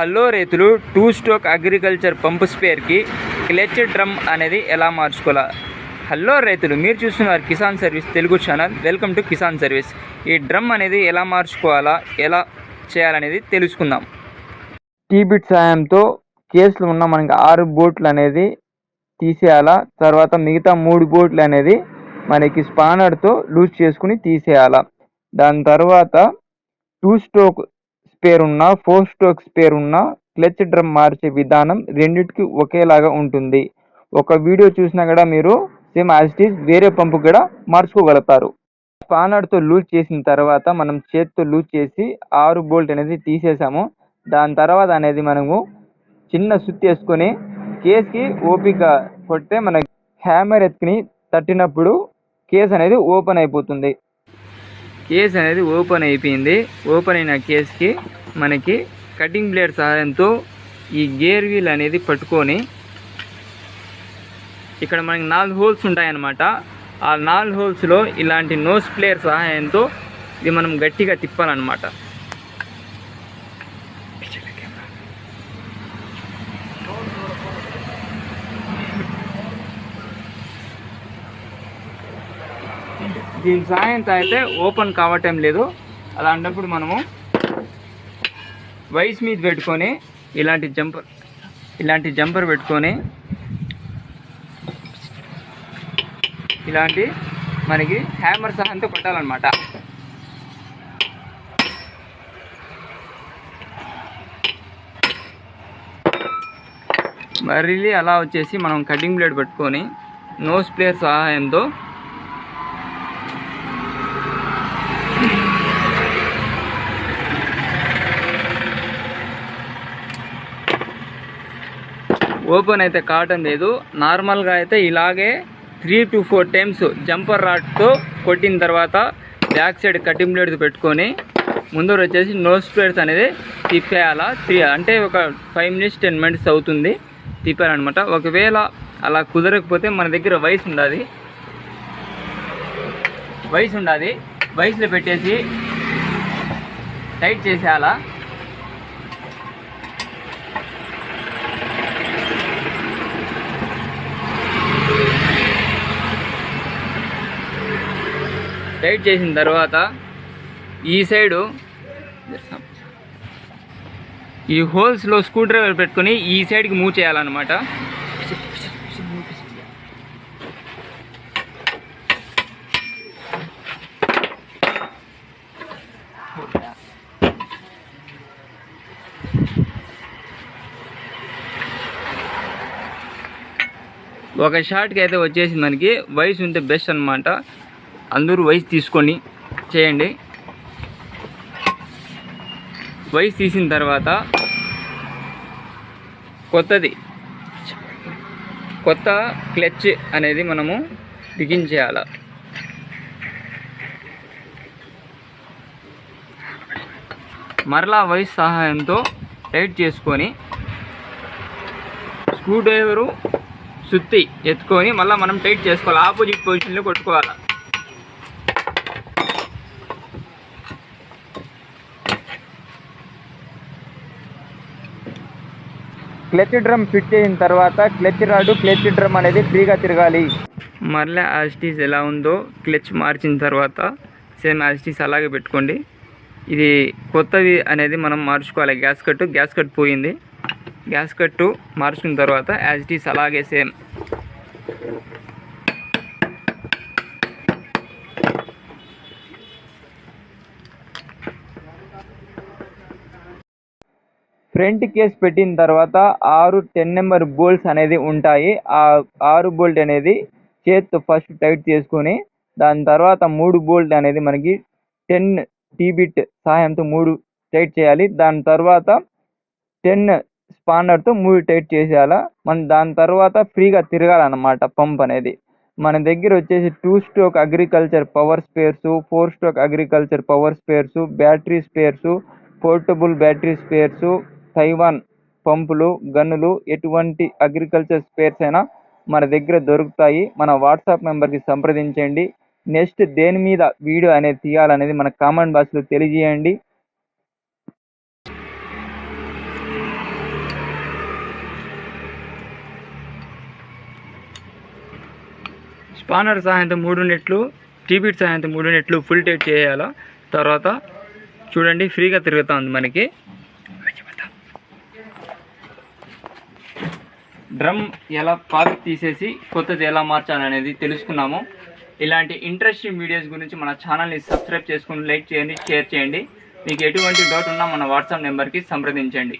Hello రైతులు two stroke agriculture pump స్పేర్కి clutch drum అనేది ఎలా మార్చుకోవాలా? హలో రైతులు మీరు చూస్తున్నారు Kisan service Telugu channel. Welcome to Kisan service. ఈ డ్రమ్ అనేది ఎలా మార్చుకోవాలా ఎలా చేయాలనేది తెలుసుకుందాం. టీబిట్ సాయంతో కేసులు ఉన్న మనకి ఆరు బోట్లు అనేది తీసేయాలా తర్వాత మిగతా మూడు బోట్లు అనేది మనకి స్పానర్తో లూజ్ చేసుకుని తీసేయాలా. దాని తర్వాత టూ స్ట్రోక్ స్పేర్ ఉన్నా ఫోర్ స్ట్రోక్ స్పేర్ ఉన్నా క్లచ్ డ్రమ్ మార్చే విధానం రెండింటికి ఒకేలాగా ఉంటుంది. ఒక వీడియో చూసినా కూడా మీరు సేమ్ యాజ్ ఇట్ వేరే పంపు కూడా మార్చుకోగలుగుతారు. స్పానర్తో లూజ్ చేసిన తర్వాత మనం చేత్తో లూజ్ చేసి ఆరు బోల్ట్ అనేది తీసేసాము. దాని తర్వాత అనేది మనము చిన్న సుత్తి వేసుకొని కేస్కి ఓపిక కొడితే మన హ్యామర్ ఎత్తుకుని తట్టినప్పుడు కేస్ అనేది ఓపెన్ అయిపోతుంది. కేస్ అనేది ఓపెన్ అయిపోయింది. ఓపెన్ అయిన కేస్కి మనకి కటింగ్ బ్లేడ్ సహాయంతో ఈ గేర్ వీల్ అనేది పట్టుకొని ఇక్కడ మనకి నాలుగు హోల్స్ ఉంటాయన్నమాట. ఆ నాలుగు హోల్స్లో ఇలాంటి నోస్ ప్లేయర్ సహాయంతో ఇది మనం గట్టిగా తిప్పాలన్నమాట. దీని సహాయంతో అయితే ఓపెన్ కావటం లేదు. అలాంటప్పుడు మనము వైస్ మీద పెట్టుకొని ఇలాంటి జంపర్ ఇలాంటి జంపర్ పెట్టుకొని ఇలాంటి మనకి హ్యామర్ సహాయంతో కొట్టాలన్నమాట. మరీ అలా వచ్చేసి మనం కటింగ్ బ్లేడ్ పెట్టుకొని నోస్ ప్లేయర్ సహాయంతో ఓపెన్ అయితే కావటం లేదు. నార్మల్గా అయితే ఇలాగే three to four times jumper రాడ్తో కొట్టిన తర్వాత బ్యాక్ సైడ్ కటింగ్ బ్లేడ్ పెట్టుకొని ముందర వచ్చేసి నోస్ ప్లేడ్స్ అనేది తిప్పేయాలా త్రీ అంటే ఒక ఫైవ్ మినిట్స్ టెన్ మినిట్స్ అవుతుంది తిప్పారనమాట. ఒకవేళ అలా కుదరకపోతే మన దగ్గర వయసు ఉండాలి వయసు ఉండాలి వయసులో పెట్టేసి టైట్ చేసేయాలా. టైట్ చేసిన తర్వాత ఈ సైడు ఈ హోల్స్లో స్క్రూ డ్రైవర్ పెట్టుకొని ఈ సైడ్కి మూవ్ చేయాలన్నమాట. ఒక షార్ట్కి అయితే వచ్చేసి మనకి వయసు ఉంటే బెస్ట్ అనమాట అందరూ వయసు తీసుకొని చేయండి. వయసు తీసిన తర్వాత కొత్తది. కొత్త క్లచ్ అనేది మనము బిగించేయాల మరలా వయసు సహాయంతో టైట్ చేసుకొని స్క్రూ డ్రైవరు సుత్తి ఎత్తుకొని మళ్ళీ మనం టైట్ చేసుకోవాలి. ఆపోజిట్ పొజిషన్లో కొట్టుకోవాలి? క్లచ్ డ్రమ్ ఫిట్ చేసిన తర్వాత క్లచ్ రాడు క్లచ్ డ్రమ్ అనేది ఫ్రీగా తిరగాలి. మరలా యాజిటీస్ ఎలా ఉందో క్లచ్ మార్చిన తర్వాత సేమ్ యాజిటీస్ అలాగే పెట్టుకోండి. ఇది కొత్తవి అనేది మనం మార్చుకోవాలి. గ్యాస్ కట్టు గ్యాస్ కట్ పోయింది. గ్యాస్ కట్టు మార్చుకున్న తర్వాత యాజిటీస్ అలాగే సేమ్. ఫ్రంట్ కేస్ పెట్టిన తర్వాత ఆరు టెన్ నెంబర్ బోల్ట్స్ అనేది ఉంటాయి. ఆ ఆరు బోల్ట్ అనేది చేత్తో ఫస్ట్ టైట్ చేసుకొని దాని తర్వాత మూడు బోల్ట్ అనేది మనకి టెన్ టీబిట్ సహాయంతో మూడు టైట్ చేయాలి. దాని తర్వాత టెన్ స్పానర్తో మూడు టైట్ చేసేయాల? మనం దాని తర్వాత ఫ్రీగా తిరగాలన్నమాట పంప్ అనేది. మన దగ్గర వచ్చేసి two stroke agriculture power spares four stroke agriculture power spares battery spares portable battery spares Taiwan పంపులు గన్నులు ఎటువంటి అగ్రికల్చర్ స్పేర్స్ అయినా మన దగ్గర దొరుకుతాయి. మన వాట్సాప్ నెంబర్కి సంప్రదించండి. నెక్స్ట్ దేని మీద వీడియో అనేది తీయాలనేది మన కామెంట్ బాక్స్లో తెలియజేయండి. స్పానర్ సాయంత్రం మూడు నెట్లు టీబీట్ సాయంత్రం మూడు నెట్లు ఫుల్ టేట్ చేయాలా? తర్వాత చూడండి ఫ్రీగా తిరుగుతుంది మనకి. డ్రమ్ ఎలా పాకి తీసేసి కొత్తది ఎలా మార్చాలనేది తెలుసుకున్నాము. ఇలాంటి ఇంట్రెస్టింగ్ వీడియోస్ గురించి మన ఛానల్ని సబ్స్క్రైబ్ చేసుకుని లైక్ చేయండి షేర్ చేయండి. మీకు ఎటువంటి డౌట్ ఉన్నా మన వాట్సాప్ నెంబర్కి సంప్రదించండి.